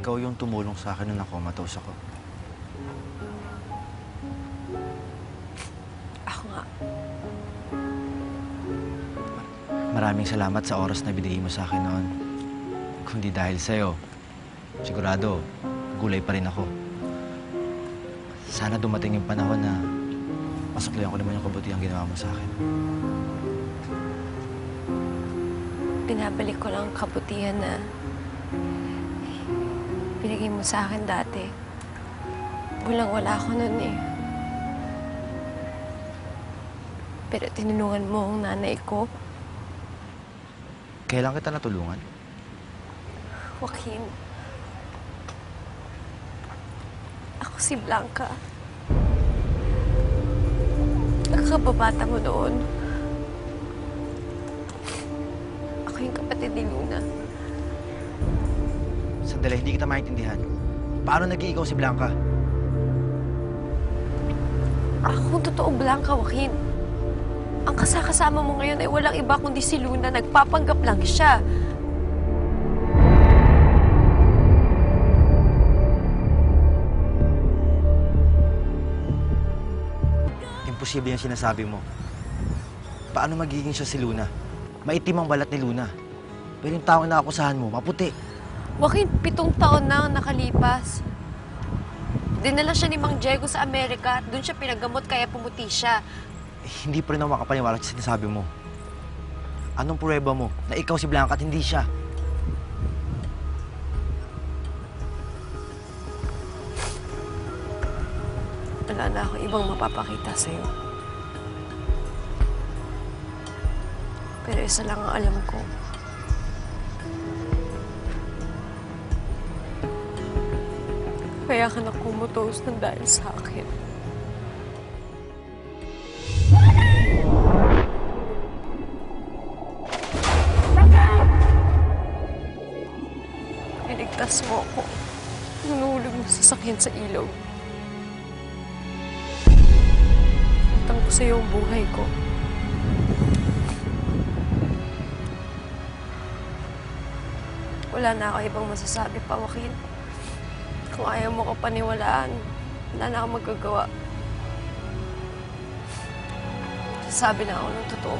ikaw yung tumulong sa akin nung nakomatose ako. Ako nga. Maraming salamat sa oras na binigay mo sa akin noon. Kung di dahil sa'yo, sigurado, gulay pa rin ako. Sana dumating yung panahon na masuklayan ko naman yung kabutihan ginawa mo sa akin. Binabalik ko lang ang kabutihan na binigay mo sa akin dati. Walang-wala ako nun eh. Pero tinulungan mo ang nanay ko, Kailan kita natulungan? Joaquin. Ako si Blanca. Ang kababata mo doon. Ako yung kapatid ni Luna. Sandali, hindi kita maintindihan. Paano naging ikaw si Blanca? Ako totoo Blanca, Joaquin. Ang kasakasama mo ngayon ay walang iba kundi si Luna. Nagpapanggap lang siya. Imposible yung sinasabi mo. Paano magiging siya si Luna? Maitim ang balat ni Luna. Pero yung taong naakusahan mo, maputi. Joaquin, pitong taon na ang nakalipas. Dinala siya ni Mang Diego sa Amerika at doon siya pinagamot kaya pumuti siya. Eh, hindi pa rin ako makapaniwala sa sinasabi mo. Anong pruweba mo na ikaw si Blanca at hindi siya? Wala na ako ibang mapapakita sa'yo. Pero isa lang ang alam ko. Kaya ka na kumutos ng dahil sa akin. Pinigtas mo ako. Nunulog mo sa sakyan sa ilaw. Utang ko sa'yo ang buhay ko. Wala na ako ibang masasabi pa, Joaquin. Kung ayaw mo ko paniwalaan, wala na akong magagawa. Sabi na ako ng totoo.